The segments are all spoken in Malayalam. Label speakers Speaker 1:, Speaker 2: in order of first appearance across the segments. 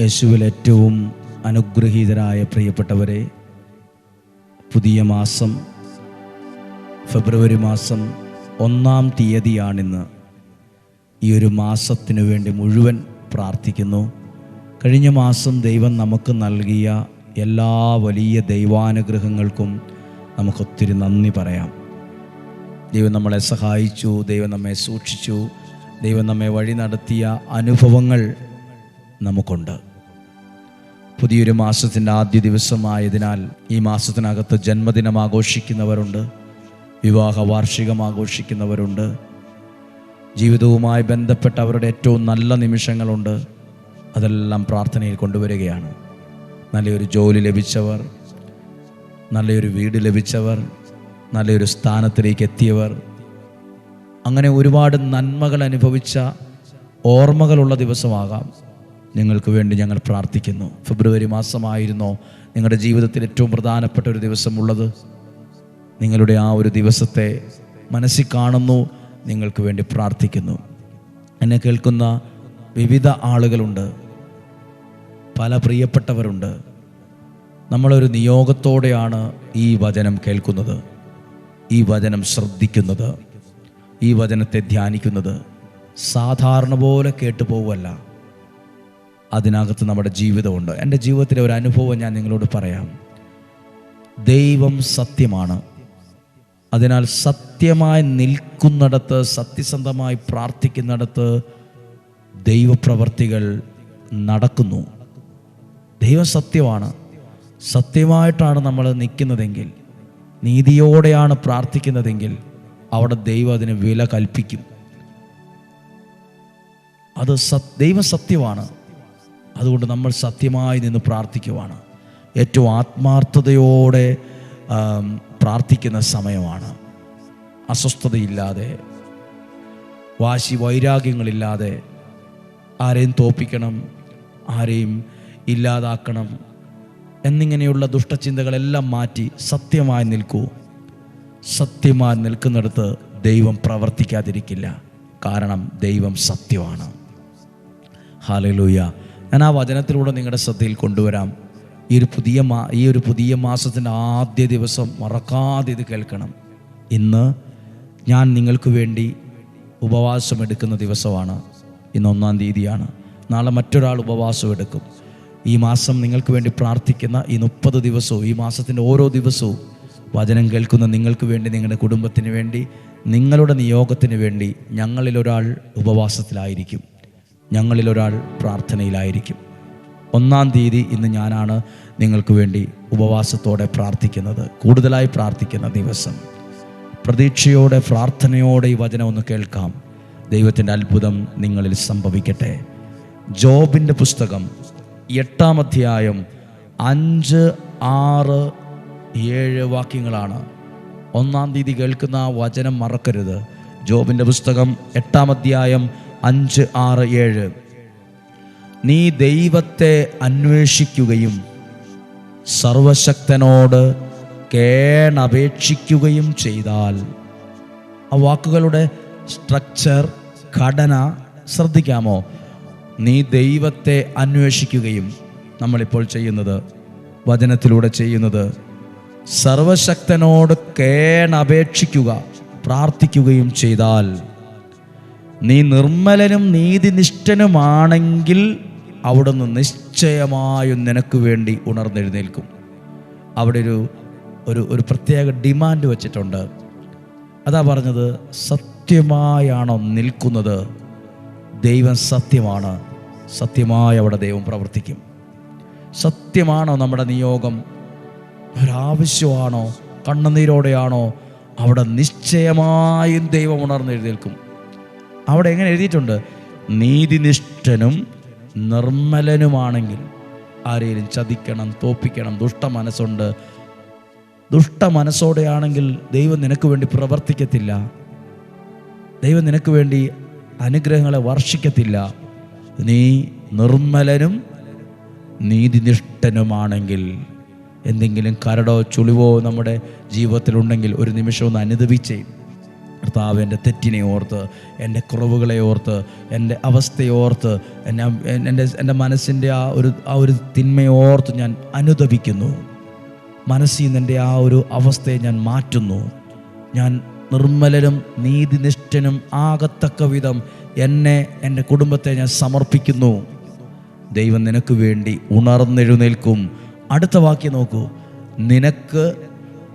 Speaker 1: യേശുവിൽ ഏറ്റവും അനുഗ്രഹീതരായ പ്രിയപ്പെട്ടവരെ പുതിയ മാസം ഫെബ്രുവരി മാസം ഒന്നാം തീയതിയാണിന്ന്. ഈ ഒരു മാസത്തിനു വേണ്ടി മുഴുവൻ പ്രാർത്ഥിക്കുന്നു. കഴിഞ്ഞ മാസം ദൈവം നമുക്ക് നൽകിയ എല്ലാ വലിയ ദൈവാനുഗ്രഹങ്ങൾക്കും നമുക്കൊത്തിരി നന്ദി പറയാം. ദൈവം നമ്മളെ സഹായിച്ചു ദൈവം നമ്മെ സൂക്ഷിച്ചു ദൈവം നമ്മെ വഴി നടത്തിയ അനുഭവങ്ങൾ നമുക്കുണ്ട്. പുതിയൊരു മാസത്തിന്റെ ആദ്യ ദിവസമായതിനാൽ ഈ മാസത്തിനകത്ത് ജന്മദിനം ആഘോഷിക്കുന്നവരുണ്ട് വിവാഹ വാർഷികം ആഘോഷിക്കുന്നവരുണ്ട് ജീവിതവുമായി ബന്ധപ്പെട്ട അവരുടെ ഏറ്റവും നല്ല നിമിഷങ്ങളുണ്ട്. അതെല്ലാം പ്രാർത്ഥനയിൽ കൊണ്ടുവരികയാണ്. നല്ലൊരു ജോലി ലഭിച്ചവർ നല്ലൊരു വീട് ലഭിച്ചവർ നല്ലൊരു സ്ഥാനത്തിലേക്ക് എത്തിയവർ അങ്ങനെ ഒരുപാട് നന്മകൾ അനുഭവിച്ച ഓർമ്മകളുള്ള ദിവസമാകാം. നിങ്ങൾക്ക് വേണ്ടി ഞങ്ങൾ പ്രാർത്ഥിക്കുന്നു. ഫെബ്രുവരി മാസമായിരുന്നോ നിങ്ങളുടെ ജീവിതത്തിൽ ഏറ്റവും പ്രധാനപ്പെട്ട ഒരു ദിവസമുള്ളത്. നിങ്ങളുടെ ആ ഒരു ദിവസത്തെ മനസ്സിൽ കാണുന്നു നിങ്ങൾക്ക് വേണ്ടി പ്രാർത്ഥിക്കുന്നു. എന്നെ കേൾക്കുന്ന വിവിധ ആളുകളുണ്ട് പല പ്രിയപ്പെട്ടവരുണ്ട്. നമ്മളൊരു നിയോഗത്തോടെയാണ് ഈ വചനം കേൾക്കുന്നത് ഈ വചനം ശ്രദ്ധിക്കുന്നത് ഈ വചനത്തെ ധ്യാനിക്കുന്നത്. സാധാരണ പോലെ കേട്ടു പോവല്ല അതിനകത്ത് നമ്മുടെ ജീവിതമുണ്ട്. എന്റെ ജീവിതത്തിലെ ഒരു അനുഭവം ഞാൻ നിങ്ങളോട് പറയാം. ദൈവം സത്യമാണ്. അതിനാൽ സത്യമായി നിൽക്കുന്നിടത്ത് സത്യസന്ധമായി പ്രാർത്ഥിക്കുന്നിടത്ത് ദൈവപ്രവർത്തികൾ നടക്കുന്നു. ദൈവം സത്യമാണ്. സത്യമായിട്ടാണ് നമ്മൾ നിൽക്കുന്നതെങ്കിൽ നീതിയോടെയാണ് പ്രാർത്ഥിക്കുന്നതെങ്കിൽ അവിടെ ദൈവം അതിന് വില കൽപ്പിക്കും. അത് സത് ദൈവം സത്യമാണ്. അതുകൊണ്ട് നമ്മൾ സത്യമായി നിന്ന് പ്രാർത്ഥിക്കുവാണ്. ഏറ്റവും ആത്മാർത്ഥതയോടെ പ്രാർത്ഥിക്കുന്ന സമയമാണ്. അസ്വസ്ഥതയില്ലാതെ വാശി വൈരാഗ്യങ്ങളില്ലാതെ ആരെയും തോപ്പിക്കണം ആരെയും ഇല്ലാതാക്കണം എന്നിങ്ങനെയുള്ള ദുഷ്ടചിന്തകളെല്ലാം മാറ്റി സത്യമായി നിൽക്കൂ. സത്യമായി നിൽക്കുന്നിടത്ത് ദൈവം പ്രവർത്തിക്കാതിരിക്കില്ല. കാരണം ദൈവം സത്യമാണ്. ഹാലലൂയ ഞാൻ ആ വചനത്തിലൂടെ നിങ്ങളുടെ ശ്രദ്ധയിൽ കൊണ്ടുവരാം. ഈ ഒരു പുതിയ മാ ഈ ഒരു പുതിയ മാസത്തിന്റെ ആദ്യ ദിവസം മറക്കാതെ ഇത് കേൾക്കണം. ഇന്ന് ഞാൻ നിങ്ങൾക്ക് വേണ്ടി ഉപവാസം എടുക്കുന്ന ദിവസമാണ്. ഇന്ന് ഒന്നാം തീയതിയാണ്. നാളെ മറ്റൊരാൾ ഉപവാസം എടുക്കും. ഈ മാസം നിങ്ങൾക്ക് വേണ്ടി പ്രാർത്ഥിക്കുന്ന ഈ മുപ്പത് ദിവസവും ഈ മാസത്തിന്റെ ഓരോ ദിവസവും വചനം കേൾക്കുന്ന നിങ്ങൾക്ക് വേണ്ടി നിങ്ങളുടെ കുടുംബത്തിന് വേണ്ടി നിങ്ങളുടെ നിയോഗത്തിന് വേണ്ടി ഞങ്ങളിലൊരാൾ ഉപവാസത്തിലായിരിക്കും. ഞങ്ങളിലൊരാൾ പ്രാർത്ഥനയിലായിരിക്കും. ഒന്നാം തീയതി ഇന്ന് ഞാനാണ് നിങ്ങൾക്ക് വേണ്ടി ഉപവാസത്തോടെ പ്രാർത്ഥിക്കുന്നത് കൂടുതലായി പ്രാർത്ഥിക്കുന്ന ദിവസം. പ്രതീക്ഷയോടെ പ്രാർത്ഥനയോടെ ഈ വചനം ഒന്ന് കേൾക്കാം. ദൈവത്തിന്റെ അത്ഭുതം നിങ്ങളിൽ സംഭവിക്കട്ടെ. ജോബിന്റെ പുസ്തകം എട്ടാം അധ്യായം അഞ്ച് ആറ് ഏഴ് വാക്യങ്ങളാണ്. ഒന്നാം തീയതി കേൾക്കുന്ന വചനം മറക്കരുത്. ജോബിന്റെ പുസ്തകം എട്ടാം അധ്യായം അഞ്ച് ആറ് ഏഴ്. നീ ദൈവത്തെ അന്വേഷിക്കുകയും സർവശക്തനോട് കേണപേക്ഷിക്കുകയും ചെയ്താൽ. ആ വാക്കുകളുടെ സ്ട്രക്ചർ ഘടന ശ്രദ്ധിക്കാമോ? നീ ദൈവത്തെ അന്വേഷിക്കുകയും നമ്മളിപ്പോൾ ചെയ്യുന്നത് വചനത്തിലൂടെ ചെയ്യുന്നത്. സർവശക്തനോട് കേണപേക്ഷിക്കുക പ്രാർത്ഥിക്കുകയും ചെയ്താൽ നീ നിർമ്മലനും നീതിനിഷ്ഠനുമാണെങ്കിൽ അവിടുന്ന് നിശ്ചയമായും നിനക്ക് വേണ്ടി ഉണർന്നെഴുന്നേൽക്കും. അവിടെ ഒരു ഒരു ഒരു പ്രത്യേക ഡിമാൻഡ് വച്ചിട്ടുണ്ട്. അതാ പറഞ്ഞത് സത്യമായാണോ നിൽക്കുന്നത്? ദൈവം സത്യമാണ്. സത്യമായി അവിടെ ദൈവം പ്രവർത്തിക്കും. സത്യമാണോ നമ്മുടെ നിയോഗം? ഒരാവശ്യമാണോ? കണ്ണുനീരോടെയാണോ? അവിടെ നിശ്ചയമായും ദൈവം ഉണർന്നെഴുന്നേൽക്കും. അവിടെ എങ്ങനെ എഴുതിയിട്ടുണ്ട്? നീതിനിഷ്ഠനും നിർമ്മലനുമാണെങ്കിൽ ആരെയും ചതിക്കണം തോപ്പിക്കണം ദുഷ്ട മനസ്സുണ്ട്. ദുഷ്ട മനസ്സോടെയാണെങ്കിൽ ദൈവം നിനക്ക് വേണ്ടി പ്രവർത്തിക്കത്തില്ല. ദൈവം നിനക്ക് വേണ്ടി അനുഗ്രഹങ്ങളെ വർഷിക്കത്തില്ല. നീ നിർമ്മലനും നീതിനിഷ്ഠനുമാണെങ്കിൽ എന്തെങ്കിലും കരടോ ചുളിവോ നമ്മുടെ ജീവിതത്തിലുണ്ടെങ്കിൽ ഒരു നിമിഷം ഒന്ന് അനുദപിച്ചേ. കർത്താവ് എന്റെ തെറ്റിനെ ഓർത്ത് എന്റെ കുറവുകളെ ഓർത്ത് എന്റെ അവസ്ഥയെ ഓർത്ത് എന്നെ എന്റെ എന്റെ മനസ്സിന്റെ ആ ഒരു ആ ഒരു തിന്മയെ ഓർത്ത് ഞാൻ അനുദപിക്കുന്നു മനസ്സിൽ നിന്ന് എന്റെ ആ ഒരു അവസ്ഥയെ ഞാൻ മാറ്റുന്നു. ഞാൻ നിർമ്മലനും നീതിനിഷ്ഠനും ആകത്തക്ക വിധം എന്നെ എന്റെ കുടുംബത്തെ ഞാൻ സമർപ്പിക്കുന്നു. ദൈവം നിനക്ക് വേണ്ടി ഉണർന്നെഴുന്നേൽക്കും. അടുത്ത വാക്യം നോക്കൂ. നിനക്ക്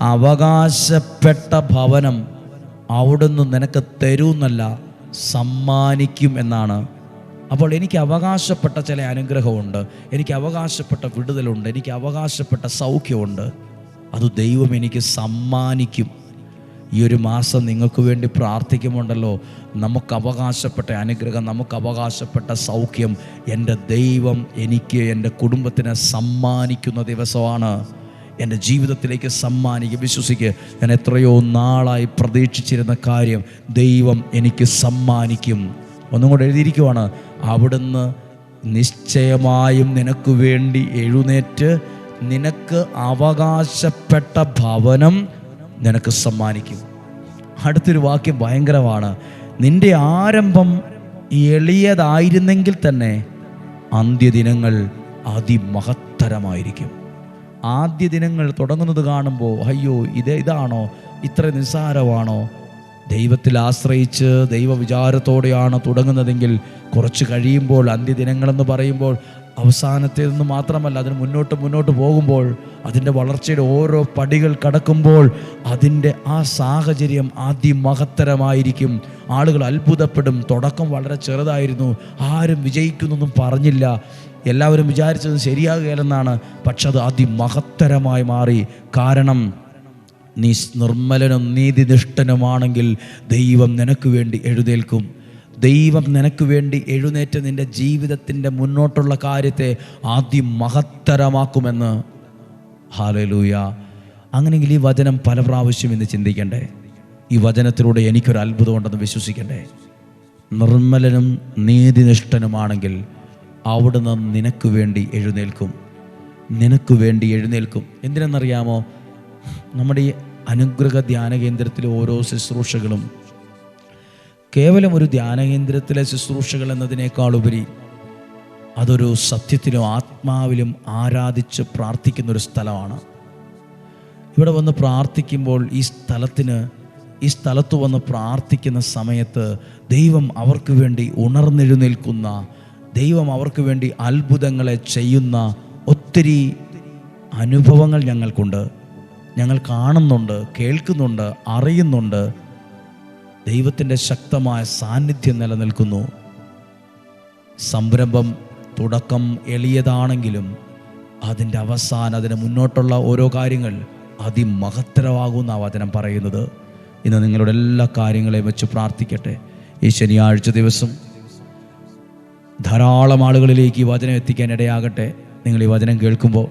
Speaker 1: അവകാശപ്പെട്ട ഭവനം അവിടുന്ന് നിനക്ക് തരൂന്നല്ല സമ്മാനിക്കും എന്നാണ്. അപ്പോൾ എനിക്ക് അവകാശപ്പെട്ട ചില അനുഗ്രഹമുണ്ട് എനിക്ക് അവകാശപ്പെട്ട വിടുതലുണ്ട് എനിക്ക് അവകാശപ്പെട്ട സൗഖ്യമുണ്ട്. അത് ദൈവം എനിക്ക് സമ്മാനിക്കും. ഈ ഒരു മാസം നിങ്ങൾക്ക് വേണ്ടി പ്രാർത്ഥിക്കുമുണ്ടല്ലോ നമുക്ക് അവകാശപ്പെട്ട അനുഗ്രഹം നമുക്ക് അവകാശപ്പെട്ട സൗഖ്യം എന്റെ ദൈവം എനിക്ക് എന്റെ കുടുംബത്തിന് സമ്മാനിക്കുന്ന ദിവസമാണ്. എന്റെ ജീവിതത്തിലേക്ക് സമ്മാനിക്കുക. വിശ്വസിക്കുക. ഞാൻ എത്രയോ നാളായി പ്രതീക്ഷിച്ചിരുന്ന കാര്യം ദൈവം എനിക്ക് സമ്മാനിക്കും. ഒന്നും കൂടെ എഴുതിയിരിക്കുവാണ് അവിടുന്ന് നിശ്ചയമായും നിനക്ക് വേണ്ടി എഴുന്നേറ്റ് നിനക്ക് അവകാശപ്പെട്ട ഭവനം നിനക്ക് സമ്മാനിക്കും. അടുത്തൊരു വാക്യം ഭയങ്കരമാണ്. നിന്റെ ആരംഭം എളിയതായിരുന്നെങ്കിൽ തന്നെ അന്ത്യദിനങ്ങൾ അതിമഹത്തരമായിരിക്കും. ആദ്യ ദിനങ്ങൾ തുടങ്ങുന്നത് കാണുമ്പോൾ അയ്യോ ഇത് ഇതാണോ? ഇത്ര നിസ്സാരമാണോ? ദൈവത്തിൽ ആശ്രയിച്ച് ദൈവവിചാരത്തോടെയാണ് തുടങ്ങുന്നതെങ്കിൽ കുറച്ച് കഴിയുമ്പോൾ അന്ത്യദിനങ്ങളെന്ന് പറയുമ്പോൾ അവസാനത്തേതെന്ന് മാത്രമല്ല അതിന് മുന്നോട്ട് മുന്നോട്ട് പോകുമ്പോൾ അതിന്റെ വളർച്ചയുടെ ഓരോ പടികൾ കടക്കുമ്പോൾ അതിന്റെ ആ സാഹചര്യം ആദ്യം അതിമഹത്തരമായിരിക്കും ആളുകൾ അത്ഭുതപ്പെടും. തുടക്കം വളരെ ചെറുതായിരുന്നു. ആരും വിജയിക്കുന്നൊന്നും പറഞ്ഞില്ല. എല്ലാവരും വിചാരിച്ചത് ശരിയാകുകയില്ലെന്നാണ് പക്ഷെ അത് അതിമഹത്തരമായി മാറി. കാരണം നീ നിർമ്മലനും നീതിനിഷ്ഠനുമാണെങ്കിൽ ദൈവം നിനക്ക് വേണ്ടി എഴുന്നേൽക്കും. ദൈവം നിനക്ക് വേണ്ടി എഴുന്നേറ്റ് നിന്റെ ജീവിതത്തിന്റെ മുന്നോട്ടുള്ള കാര്യത്തെ ആദ്യം മഹത്തരമാക്കുമെന്ന് ഹാലലൂയ അങ്ങനെയെങ്കിൽ ഈ വചനം പല പ്രാവശ്യം ഇന്ന് ചിന്തിക്കണ്ടേ? ഈ വചനത്തിലൂടെ എനിക്കൊരു അത്ഭുതമുണ്ടെന്ന് വിശ്വസിക്കണ്ടേ? നിർമ്മലനും നീതിനിഷ്ഠനുമാണെങ്കിൽ അവിടുന്ന് നിനക്ക് വേണ്ടി എഴുന്നേൽക്കും. നിനക്ക് വേണ്ടി എഴുന്നേൽക്കും. എന്തിനെന്നറിയാമോ? നമ്മുടെ ഈ അനുഗ്രഹ ധ്യാന കേന്ദ്രത്തിലെ ഓരോ ശുശ്രൂഷകളും കേവലം ഒരു ധ്യാന കേന്ദ്രത്തിലെ ശുശ്രൂഷകൾ എന്നതിനേക്കാളുപരി അതൊരു സത്യത്തിലും ആത്മാവിലും ആരാധിച്ച് പ്രാർത്ഥിക്കുന്ന ഒരു സ്ഥലമാണ്. ഇവിടെ വന്ന് പ്രാർത്ഥിക്കുമ്പോൾ ഈ സ്ഥലത്തിന് ഈ സ്ഥലത്ത് വന്ന് പ്രാർത്ഥിക്കുന്ന സമയത്ത് ദൈവം അവർക്ക് വേണ്ടി ഉണർന്നെഴുന്നേൽക്കുന്ന ദൈവം അവർക്ക് വേണ്ടി അത്ഭുതങ്ങളെ ചെയ്യുന്ന ഒത്തിരി അനുഭവങ്ങൾ ഞങ്ങൾക്കുണ്ട്. ഞങ്ങൾ കാണുന്നുണ്ട് കേൾക്കുന്നുണ്ട് അറിയുന്നുണ്ട്. ദൈവത്തിന്റെ ശക്തമായ സാന്നിധ്യം നിലനിൽക്കുന്നു. സംരംഭം തുടക്കം എളിയതാണെങ്കിലും അതിന്റെ അവസാനം അതിന് മുന്നോട്ടുള്ള ഓരോ കാര്യങ്ങൾ അതിമഹത്തരമാകുന്ന വചനം പറയുന്നത്. ഇന്ന് നിങ്ങളുടെ എല്ലാ കാര്യങ്ങളെയും വെച്ച് പ്രാർത്ഥിക്കട്ടെ. ഈ ശനിയാഴ്ച ദിവസം ധാരാളം ആളുകളിലേക്ക് ഈ വചനം എത്തിക്കാൻ ഇടയാകട്ടെ. നിങ്ങൾ ഈ വചനം കേൾക്കുമ്പോൾ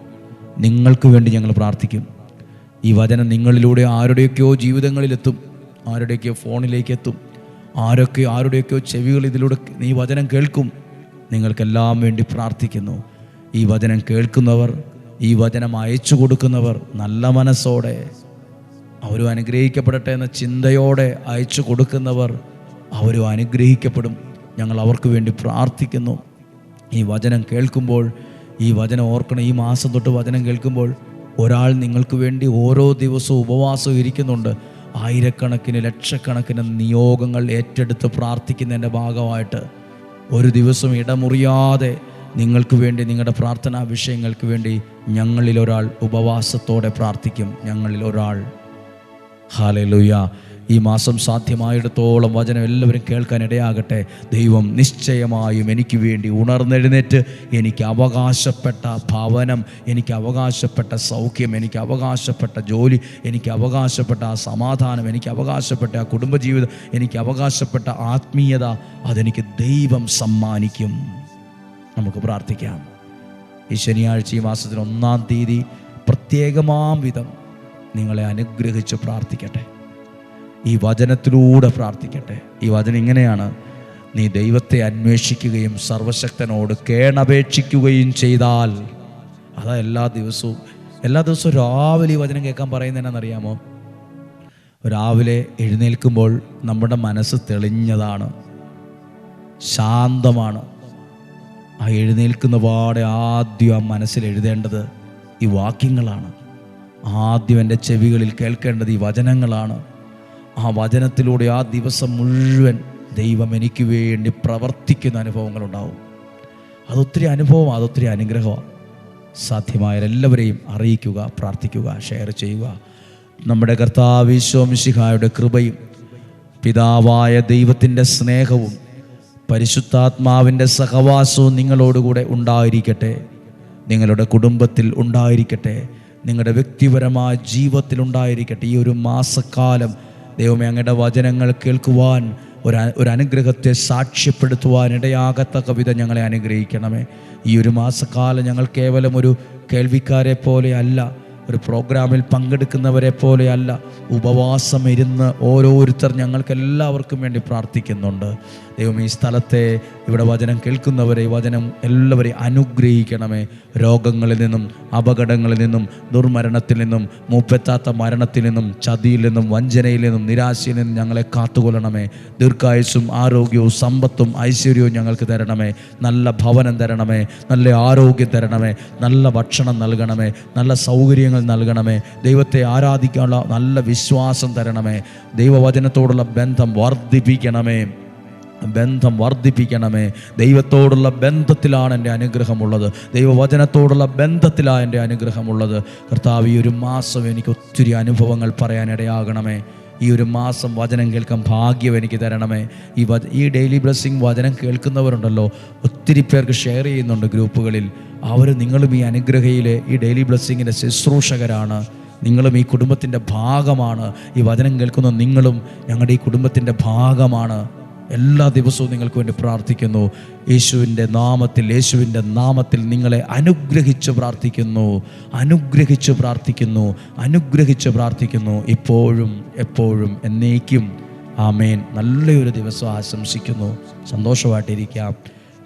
Speaker 1: നിങ്ങൾക്ക് വേണ്ടി ഞങ്ങൾ പ്രാർത്ഥിക്കും. ഈ വചനം നിങ്ങളിലൂടെ ആരുടെയൊക്കെയോ ജീവിതങ്ങളിലെത്തും ആരുടെയൊക്കെയോ ഫോണിലേക്ക് എത്തും ആരൊക്കെ ആരുടെയൊക്കെയോ ചെവികൾ ഇതിലൂടെ ഈ വചനം കേൾക്കും. നിങ്ങൾക്കെല്ലാം വേണ്ടി പ്രാർത്ഥിക്കുന്നു. ഈ വചനം കേൾക്കുന്നവർ ഈ വചനം അയച്ചു കൊടുക്കുന്നവർ നല്ല മനസ്സോടെ അവരും അനുഗ്രഹിക്കപ്പെടട്ടെ എന്ന ചിന്തയോടെ അയച്ചു കൊടുക്കുന്നവർ അവരും അനുഗ്രഹിക്കപ്പെടും. ഞങ്ങൾ അവർക്ക് വേണ്ടി പ്രാർത്ഥിക്കുന്നു. ഈ വചനം കേൾക്കുമ്പോൾ ഈ വചനം ഓർക്കണം ഈ മാസം തൊട്ട് വചനം കേൾക്കുമ്പോൾ ഒരാൾ നിങ്ങൾക്ക് വേണ്ടി ഓരോ ദിവസവും ഉപവാസം ഇരിക്കുന്നുണ്ട്. ആയിരക്കണക്കിന് ലക്ഷക്കണക്കിന് നിയോഗങ്ങൾ ഏറ്റെടുത്ത് പ്രാർത്ഥിക്കുന്നതിന്റെ ഭാഗമായിട്ട്. ഒരു ദിവസം ഇടമുറിയാതെ നിങ്ങൾക്ക് വേണ്ടി നിങ്ങളുടെ പ്രാർത്ഥനാ വിഷയങ്ങൾക്ക് വേണ്ടി ഞങ്ങളിൽ ഒരാൾ ഉപവാസത്തോടെ പ്രാർത്ഥിക്കും. ഞങ്ങളിൽ ഒരാൾ. ഹാലലുയ ഈ മാസം സാധ്യമായിടത്തോളം വചനം എല്ലാവരും കേൾക്കാൻ ഇടയാകട്ടെ. ദൈവം നിശ്ചയമായും എനിക്ക് വേണ്ടി ഉണർന്നെഴുന്നേറ്റ് എനിക്ക് അവകാശപ്പെട്ട ഭവനം എനിക്ക് അവകാശപ്പെട്ട സൗഖ്യം എനിക്ക് അവകാശപ്പെട്ട ജോലി എനിക്ക് അവകാശപ്പെട്ട ആ സമാധാനം എനിക്ക് അവകാശപ്പെട്ട ആ കുടുംബജീവിതം എനിക്ക് അവകാശപ്പെട്ട ആത്മീയത അതെനിക്ക് ദൈവം സമ്മാനിക്കും. നമുക്ക് പ്രാർത്ഥിക്കാം. ഈ ശനിയാഴ്ച ഈ മാസത്തിന് ഒന്നാം തീയതി പ്രത്യേകമാം വിധം നിങ്ങളെ അനുഗ്രഹിച്ച് പ്രാർത്ഥിക്കട്ടെ. ഈ വചനത്തിലൂടെ പ്രാർത്ഥിക്കട്ടെ. ഈ വചനം ഇങ്ങനെയാണ്. നീ ദൈവത്തെ അന്വേഷിക്കുകയും സർവശക്തനോട് കേണപേക്ഷിക്കുകയും ചെയ്താൽ. അതാ എല്ലാ ദിവസവും. എല്ലാ ദിവസവും രാവിലെ ഈ വചനം കേൾക്കാൻ പറയുന്നതെന്നറിയാമോ രാവിലെ എഴുന്നേൽക്കുമ്പോൾ നമ്മുടെ മനസ്സ് തെളിഞ്ഞതാണ്. ശാന്തമാണ്. ആ എഴുന്നേൽക്കുന്ന പാടെ ആദ്യം ആ മനസ്സിൽ എഴുതേണ്ടത് ഈ വാക്യങ്ങളാണ്. ആദ്യം എന്റെ ചെവികളിൽ കേൾക്കേണ്ടത് ഈ വചനങ്ങളാണ്. ആ വചനത്തിലൂടെ ആ ദിവസം മുഴുവൻ ദൈവം എനിക്ക് വേണ്ടി പ്രവർത്തിക്കുന്ന അനുഭവങ്ങളുണ്ടാവും. അതൊത്തിരി അനുഭവം അതൊത്തിരി അനുഗ്രഹമാണ്. സാധ്യമായ എല്ലാവരെയും അറിയിക്കുക പ്രാർത്ഥിക്കുക ഷെയർ ചെയ്യുക. നമ്മുടെ കർത്താവിശ്വമിശിഹായുടെ കൃപയും പിതാവായ ദൈവത്തിന്റെ സ്നേഹവും പരിശുദ്ധാത്മാവിന്റെ സഹവാസവും നിങ്ങളോടുകൂടെ ഉണ്ടായിരിക്കട്ടെ. നിങ്ങളുടെ കുടുംബത്തിൽ ഉണ്ടായിരിക്കട്ടെ. നിങ്ങളുടെ വ്യക്തിപരമായ ജീവിതത്തിൽ ഉണ്ടായിരിക്കട്ടെ. ഈ ഒരു മാസക്കാലം ദൈവമേ അങ്ങയുടെ വചനങ്ങൾ കേൾക്കുവാൻ ഒരു ഒരു അനുഗ്രഹത്തെ സാക്ഷ്യപ്പെടുത്തുവാൻ ഇടയാകത്തക്ക വിധം ഞങ്ങളെ അനുഗ്രഹിക്കണമേ. ഈ ഒരു മാസക്കാലം ഞങ്ങൾ കേവലം ഒരു കേൾവിക്കാരെ പോലെ അല്ല ഒരു പ്രോഗ്രാമിൽ പങ്കെടുക്കുന്നവരെ പോലെയല്ല ഉപവാസം ഇരുന്ന് ഓരോരുത്തർ ഞങ്ങൾക്ക് എല്ലാവർക്കും വേണ്ടി പ്രാർത്ഥിക്കുന്നുണ്ട്. ദൈവം ഈ സ്ഥലത്തെ ഇവിടെ വചനം കേൾക്കുന്നവരെ വചനം എല്ലാവരെയും അനുഗ്രഹിക്കണമേ. രോഗങ്ങളിൽ നിന്നും അപകടങ്ങളിൽ നിന്നും ദുർമരണത്തിൽ നിന്നും മൂപ്പെത്താത്ത മരണത്തിൽ നിന്നും ചതിയിൽ നിന്നും വഞ്ചനയിൽ നിന്നും നിരാശയിൽ നിന്നും ഞങ്ങളെ കാത്തുകൊള്ളണമേ. ദീർഘായുസ്സും ആരോഗ്യവും സമ്പത്തും ഐശ്വര്യവും ഞങ്ങൾക്ക് തരണമേ. നല്ല ഭവനം തരണമേ നല്ല ആരോഗ്യം തരണമേ നല്ല ഭക്ഷണം നൽകണമേ നല്ല സൗകര്യങ്ങൾ നൽകണമേ. ദൈവത്തെ ആരാധിക്കാനുള്ള നല്ല വിശ്വാസം തരണമേ. ദൈവവചനത്തോടുള്ള ബന്ധം വർദ്ധിപ്പിക്കണമേ. ബന്ധം വർദ്ധിപ്പിക്കണമേ. ദൈവത്തോടുള്ള ബന്ധത്തിലാണ് എന്റെ അനുഗ്രഹമുള്ളത്. ദൈവവചനത്തോടുള്ള ബന്ധത്തിലാണ് എന്റെ അനുഗ്രഹമുള്ളത്. കർത്താവ് ഈ ഒരു മാസം എനിക്ക് ഒത്തിരി അനുഭവങ്ങൾ പറയാനിടയാകണമേ. ഈ ഒരു മാസം വചനം കേൾക്കാൻ ഭാഗ്യം എനിക്ക് തരണമേ. ഈ വ ഈ ഡെയിലി ബ്ലെസ്സിങ് വചനം കേൾക്കുന്നവരുണ്ടല്ലോ. ഒത്തിരി പേർക്ക് ഷെയർ ചെയ്യുന്നുണ്ട് ഗ്രൂപ്പുകളിൽ. അവർ നിങ്ങളും ഈ അനുഗ്രഹയിലെ ഈ ഡെയിലി ബ്ലെസ്സിങ്ങിന്റെ ശുശ്രൂഷകരാണ്. നിങ്ങളും ഈ കുടുംബത്തിന്റെ ഭാഗമാണ്. ഈ വചനം കേൾക്കുന്ന നിങ്ങളും ഞങ്ങളുടെ ഈ കുടുംബത്തിന്റെ ഭാഗമാണ്. എല്ലാ ദിവസവും നിങ്ങൾക്ക് വേണ്ടി പ്രാർത്ഥിക്കുന്നു. യേശുവിന്റെ നാമത്തിൽ യേശുവിന്റെ നാമത്തിൽ നിങ്ങളെ അനുഗ്രഹിച്ച് പ്രാർത്ഥിക്കുന്നു. അനുഗ്രഹിച്ച് പ്രാർത്ഥിക്കുന്നു. അനുഗ്രഹിച്ച് പ്രാർത്ഥിക്കുന്നു. ഇപ്പോഴും എപ്പോഴും എന്നേക്കും. ആമേൻ. നല്ലൊരു ദിവസം ആശംസിക്കുന്നു. സന്തോഷമായിട്ടിരിക്കാം.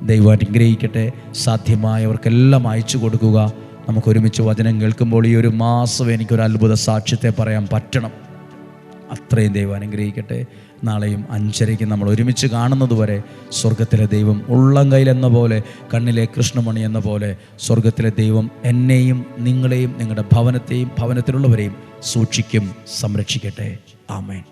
Speaker 1: ദൈവം അനുഗ്രഹിക്കട്ടെ. സാധ്യമായവർക്കെല്ലാം അയച്ചു കൊടുക്കുക. നമുക്ക് ഒരുമിച്ച് വചനം കേൾക്കുമ്പോൾ ഈ ഒരു മാസം എനിക്കൊരു അത്ഭുത സാക്ഷ്യത്തെ പറയാൻ പറ്റണം. അത്രയും ദൈവം അനുഗ്രഹിക്കട്ടെ. നാളെയും അഞ്ചരയ്ക്ക് നമ്മൾ ഒരുമിച്ച് കാണുന്നത് വരെ സ്വർഗത്തിലെ ദൈവം ഉള്ളം കയ്യിലെന്ന പോലെ കണ്ണിലെ കൃഷ്ണമണി എന്ന പോലെ സ്വർഗത്തിലെ ദൈവം എന്നെയും നിങ്ങളെയും നിങ്ങളുടെ ഭവനത്തെയും ഭവനത്തിലുള്ളവരെയും സൂക്ഷിക്കും സംരക്ഷിക്കട്ടെ. ആമേൻ.